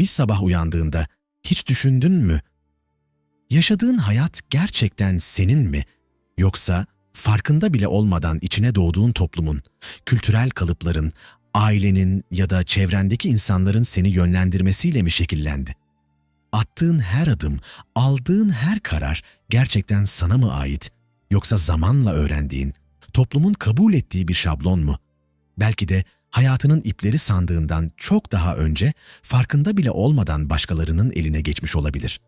bir sabah uyandığında hiç düşündün mü? Yaşadığın hayat gerçekten senin mi? Yoksa farkında bile olmadan içine doğduğun toplumun, kültürel kalıpların, ailenin ya da çevrendeki insanların seni yönlendirmesiyle mi şekillendi? Attığın her adım, aldığın her karar gerçekten sana mı ait? Yoksa zamanla öğrendiğin, toplumun kabul ettiği bir şablon mu? Belki de hayatının ipleri sandığından çok daha önce farkında bile olmadan başkalarının eline geçmiş olabilir.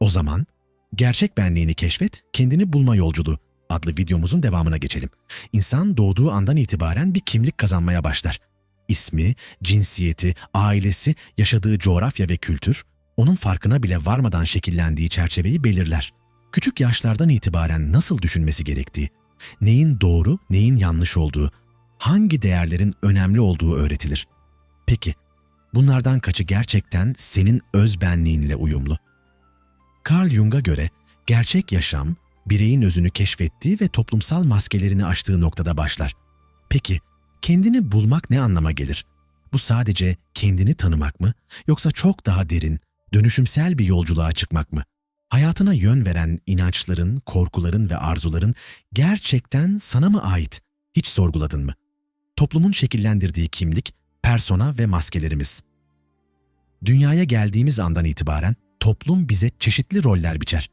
O zaman Gerçek benliğini keşfet, kendini bulma yolculuğu adlı videomuzun devamına geçelim. İnsan doğduğu andan itibaren bir kimlik kazanmaya başlar. İsmi, cinsiyeti, ailesi, yaşadığı coğrafya ve kültür, onun farkına bile varmadan şekillendiği çerçeveyi belirler. Küçük yaşlardan itibaren nasıl düşünmesi gerektiği, neyin doğru, neyin yanlış olduğu, hangi değerlerin önemli olduğu öğretilir. Peki, bunlardan kaçı gerçekten senin öz benliğinle uyumlu? Carl Jung'a göre gerçek yaşam, bireyin özünü keşfettiği ve toplumsal maskelerini aştığı noktada başlar. Peki, kendini bulmak ne anlama gelir? Bu sadece kendini tanımak mı, yoksa çok daha derin, dönüşümsel bir yolculuğa çıkmak mı? Hayatına yön veren inançların, korkuların ve arzuların gerçekten sana mı ait? Hiç sorguladın mı? Toplumun şekillendirdiği kimlik, persona ve maskelerimiz. Dünyaya geldiğimiz andan itibaren toplum bize çeşitli roller biçer.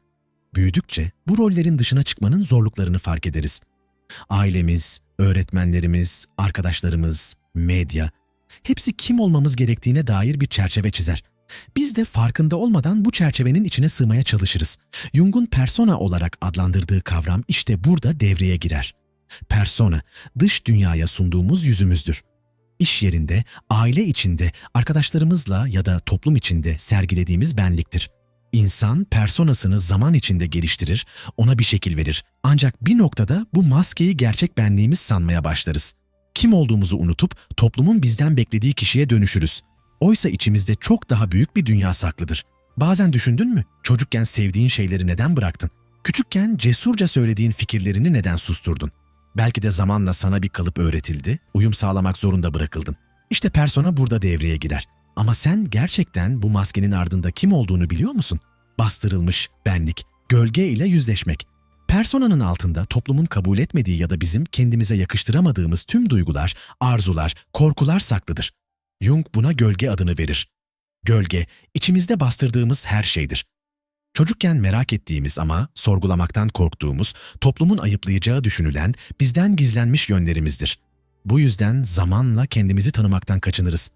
Büyüdükçe bu rollerin dışına çıkmanın zorluklarını fark ederiz. Ailemiz, öğretmenlerimiz, arkadaşlarımız, medya, hepsi kim olmamız gerektiğine dair bir çerçeve çizer. Biz de farkında olmadan bu çerçevenin içine sığmaya çalışırız. Jung'un persona olarak adlandırdığı kavram işte burada devreye girer. Persona, dış dünyaya sunduğumuz yüzümüzdür. İş yerinde, aile içinde, arkadaşlarımızla ya da toplum içinde sergilediğimiz benliktir. İnsan personasını zaman içinde geliştirir, ona bir şekil verir. Ancak bir noktada bu maskeyi gerçek benliğimiz sanmaya başlarız. Kim olduğumuzu unutup toplumun bizden beklediği kişiye dönüşürüz. Oysa içimizde çok daha büyük bir dünya saklıdır. Bazen düşündün mü? Çocukken sevdiğin şeyleri neden bıraktın? Küçükken cesurca söylediğin fikirlerini neden susturdun? Belki de zamanla sana bir kalıp öğretildi, uyum sağlamak zorunda bırakıldın. İşte persona burada devreye girer. Ama sen gerçekten bu maskenin ardında kim olduğunu biliyor musun? Bastırılmış benlik, gölge ile yüzleşmek. Personanın altında toplumun kabul etmediği ya da bizim kendimize yakıştıramadığımız tüm duygular, arzular, korkular saklıdır. Jung buna gölge adını verir. Gölge, içimizde bastırdığımız her şeydir. Çocukken merak ettiğimiz ama sorgulamaktan korktuğumuz, toplumun ayıplayacağı düşünülen, bizden gizlenmiş yönlerimizdir. Bu yüzden zamanla kendimizi tanımaktan kaçınırız.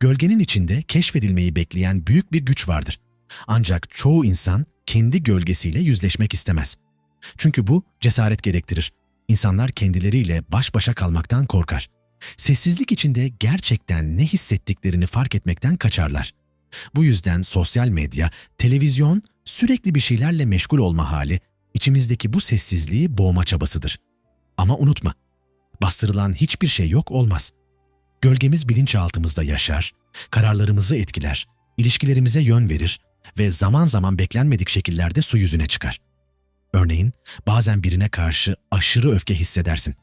Gölgenin içinde keşfedilmeyi bekleyen büyük bir güç vardır. Ancak çoğu insan kendi gölgesiyle yüzleşmek istemez. Çünkü bu cesaret gerektirir. İnsanlar kendileriyle baş başa kalmaktan korkar. Sessizlik içinde gerçekten ne hissettiklerini fark etmekten kaçarlar. Bu yüzden sosyal medya, televizyon, sürekli bir şeylerle meşgul olma hali içimizdeki bu sessizliği boğma çabasıdır. Ama unutma, bastırılan hiçbir şey yok olmaz. Gölgemiz bilinçaltımızda yaşar, kararlarımızı etkiler, ilişkilerimize yön verir ve zaman zaman beklenmedik şekillerde su yüzüne çıkar. Örneğin bazen birine karşı aşırı öfke hissedersin.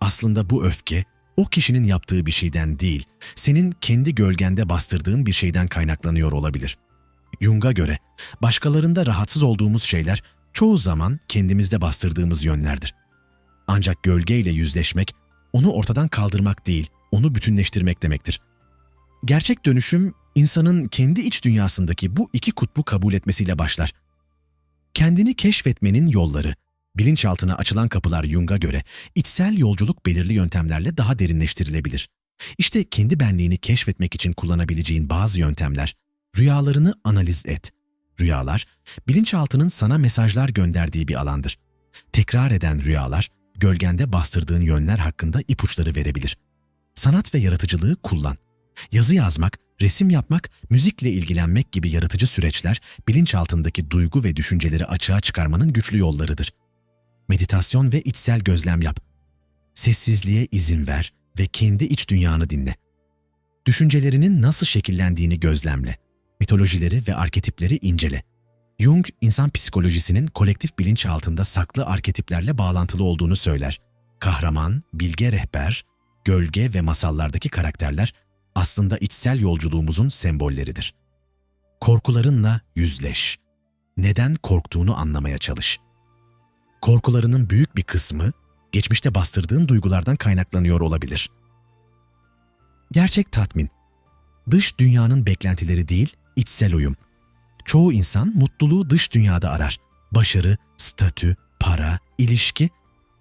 Aslında bu öfke o kişinin yaptığı bir şeyden değil, senin kendi gölgende bastırdığın bir şeyden kaynaklanıyor olabilir. Jung'a göre başkalarında rahatsız olduğumuz şeyler çoğu zaman kendimizde bastırdığımız yönlerdir. Ancak gölgeyle yüzleşmek, onu ortadan kaldırmak değil, onu bütünleştirmek demektir. Gerçek dönüşüm, insanın kendi iç dünyasındaki bu iki kutbu kabul etmesiyle başlar. Kendini keşfetmenin yolları, bilinçaltına açılan kapılar Jung'a göre içsel yolculuk belirli yöntemlerle daha derinleştirilebilir. İşte kendi benliğini keşfetmek için kullanabileceğin bazı yöntemler. Rüyalarını analiz et. Rüyalar, bilinçaltının sana mesajlar gönderdiği bir alandır. Tekrar eden rüyalar, gölgende bastırdığın yönler hakkında ipuçları verebilir. Sanat ve yaratıcılığı kullan. Yazı yazmak, resim yapmak, müzikle ilgilenmek gibi yaratıcı süreçler bilinçaltındaki duygu ve düşünceleri açığa çıkarmanın güçlü yollarıdır. Meditasyon ve içsel gözlem yap. Sessizliğe izin ver ve kendi iç dünyanı dinle. Düşüncelerinin nasıl şekillendiğini gözlemle. Mitolojileri ve arketipleri incele. Jung, insan psikolojisinin kolektif bilinç altında saklı arketiplerle bağlantılı olduğunu söyler. Kahraman, bilge rehber, gölge ve masallardaki karakterler aslında içsel yolculuğumuzun sembolleridir. Korkularınla yüzleş. Neden korktuğunu anlamaya çalış. Korkularının büyük bir kısmı geçmişte bastırdığın duygulardan kaynaklanıyor olabilir. Gerçek tatmin, dış dünyanın beklentileri değil, içsel uyum. Çoğu insan mutluluğu dış dünyada arar. Başarı, statü, para, ilişki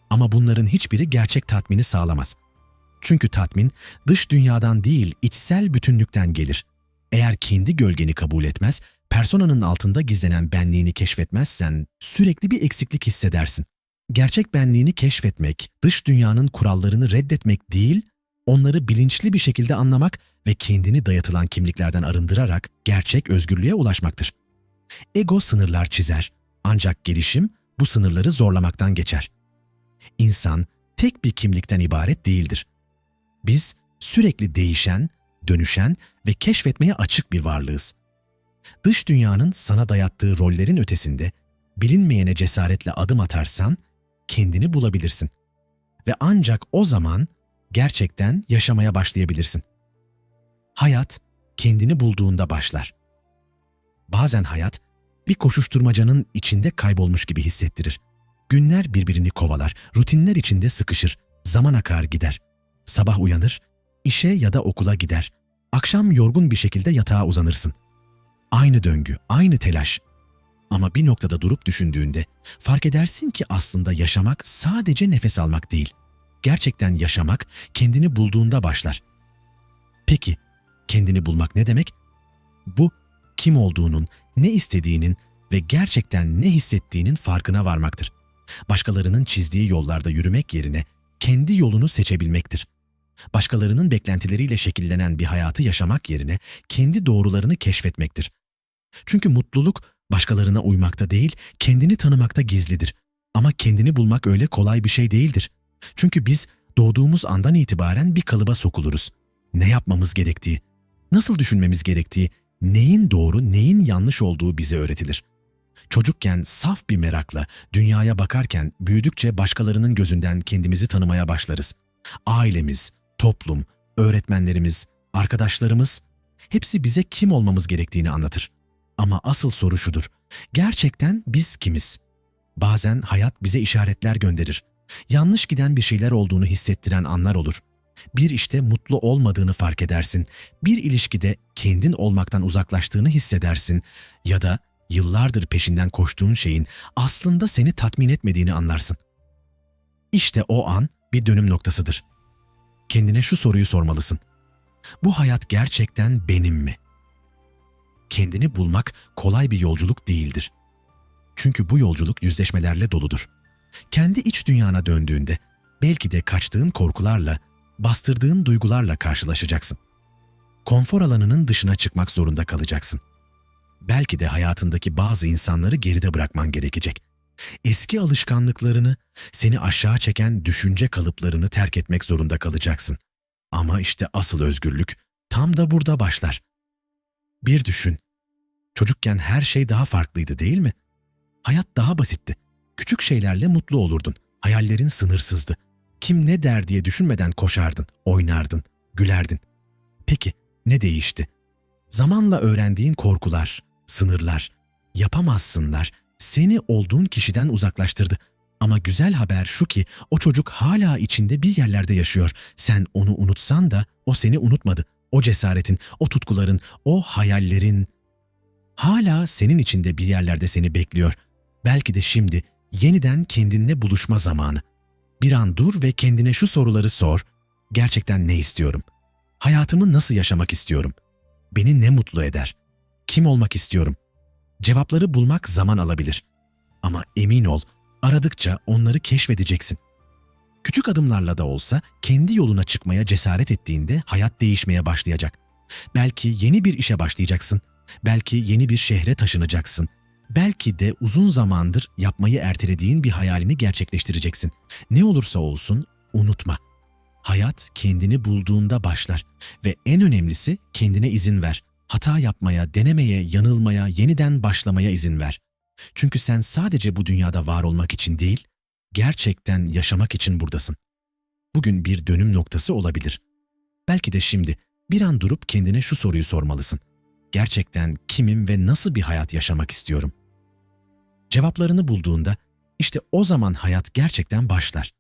ama bunların hiçbiri gerçek tatmini sağlamaz. Çünkü tatmin dış dünyadan değil, içsel bütünlükten gelir. Eğer kendi gölgeni kabul etmez, personanın altında gizlenen benliğini keşfetmezsen sürekli bir eksiklik hissedersin. Gerçek benliğini keşfetmek, dış dünyanın kurallarını reddetmek değil, onları bilinçli bir şekilde anlamak ve kendini dayatılan kimliklerden arındırarak gerçek özgürlüğe ulaşmaktır. Ego sınırlar çizer, ancak gelişim bu sınırları zorlamaktan geçer. İnsan tek bir kimlikten ibaret değildir. Biz sürekli değişen, dönüşen ve keşfetmeye açık bir varlığız. Dış dünyanın sana dayattığı rollerin ötesinde bilinmeyene cesaretle adım atarsan kendini bulabilirsin. Ve ancak o zaman gerçekten yaşamaya başlayabilirsin. Hayat kendini bulduğunda başlar. Bazen hayat bir koşuşturmacanın içinde kaybolmuş gibi hissettirir. Günler birbirini kovalar, rutinler içinde sıkışır, zaman akar gider. Sabah uyanır, işe ya da okula gider. Akşam yorgun bir şekilde yatağa uzanırsın. Aynı döngü, aynı telaş. Ama bir noktada durup düşündüğünde fark edersin ki aslında yaşamak sadece nefes almak değil. Gerçekten yaşamak kendini bulduğunda başlar. Peki, kendini bulmak ne demek? Bu, kim olduğunun, ne istediğinin ve gerçekten ne hissettiğinin farkına varmaktır. Başkalarının çizdiği yollarda yürümek yerine kendi yolunu seçebilmektir. Başkalarının beklentileriyle şekillenen bir hayatı yaşamak yerine kendi doğrularını keşfetmektir. Çünkü mutluluk başkalarına uymakta değil, kendini tanımakta gizlidir. Ama kendini bulmak öyle kolay bir şey değildir. Çünkü biz doğduğumuz andan itibaren bir kalıba sokuluruz. Ne yapmamız gerektiği, nasıl düşünmemiz gerektiği, neyin doğru, neyin yanlış olduğu bize öğretilir. Çocukken saf bir merakla dünyaya bakarken büyüdükçe başkalarının gözünden kendimizi tanımaya başlarız. Ailemiz, toplum, öğretmenlerimiz, arkadaşlarımız hepsi bize kim olmamız gerektiğini anlatır. Ama asıl soru şudur. Gerçekten biz kimiz? Bazen hayat bize işaretler gönderir. Yanlış giden bir şeyler olduğunu hissettiren anlar olur. Bir işte mutlu olmadığını fark edersin. Bir ilişkide kendin olmaktan uzaklaştığını hissedersin ya da yıllardır peşinden koştuğun şeyin aslında seni tatmin etmediğini anlarsın. İşte o an bir dönüm noktasıdır. Kendine şu soruyu sormalısın. Bu hayat gerçekten benim mi? Kendini bulmak kolay bir yolculuk değildir. Çünkü bu yolculuk yüzleşmelerle doludur. Kendi iç dünyana döndüğünde belki de kaçtığın korkularla, bastırdığın duygularla karşılaşacaksın. Konfor alanının dışına çıkmak zorunda kalacaksın. Belki de hayatındaki bazı insanları geride bırakman gerekecek. Eski alışkanlıklarını, seni aşağı çeken düşünce kalıplarını terk etmek zorunda kalacaksın. Ama işte asıl özgürlük tam da burada başlar. Bir düşün. Çocukken her şey daha farklıydı değil mi? Hayat daha basitti. Küçük şeylerle mutlu olurdun. Hayallerin sınırsızdı. Kim ne der diye düşünmeden koşardın, oynardın, gülerdin. Peki ne değişti? Zamanla öğrendiğin korkular, sınırlar, yapamazsınlar seni olduğun kişiden uzaklaştırdı. Ama güzel haber şu ki o çocuk hala içinde bir yerlerde yaşıyor. Sen onu unutsan da o seni unutmadı. O cesaretin, o tutkuların, o hayallerin hala senin içinde bir yerlerde seni bekliyor. Belki de şimdi yeniden kendinle buluşma zamanı. Bir an dur ve kendine şu soruları sor. Gerçekten ne istiyorum? Hayatımı nasıl yaşamak istiyorum? Beni ne mutlu eder? Kim olmak istiyorum? Cevapları bulmak zaman alabilir. Ama emin ol, aradıkça onları keşfedeceksin. Küçük adımlarla da olsa kendi yoluna çıkmaya cesaret ettiğinde hayat değişmeye başlayacak. Belki yeni bir işe başlayacaksın. Belki yeni bir şehre taşınacaksın. Belki de uzun zamandır yapmayı ertelediğin bir hayalini gerçekleştireceksin. Ne olursa olsun unutma. Hayat kendini bulduğunda başlar ve en önemlisi kendine izin ver. Hata yapmaya, denemeye, yanılmaya, yeniden başlamaya izin ver. Çünkü sen sadece bu dünyada var olmak için değil, gerçekten yaşamak için buradasın. Bugün bir dönüm noktası olabilir. Belki de şimdi Bir an durup kendine şu soruyu sormalısın. Gerçekten kimim ve nasıl bir hayat yaşamak istiyorum? Cevaplarını bulduğunda işte o zaman hayat gerçekten başlar.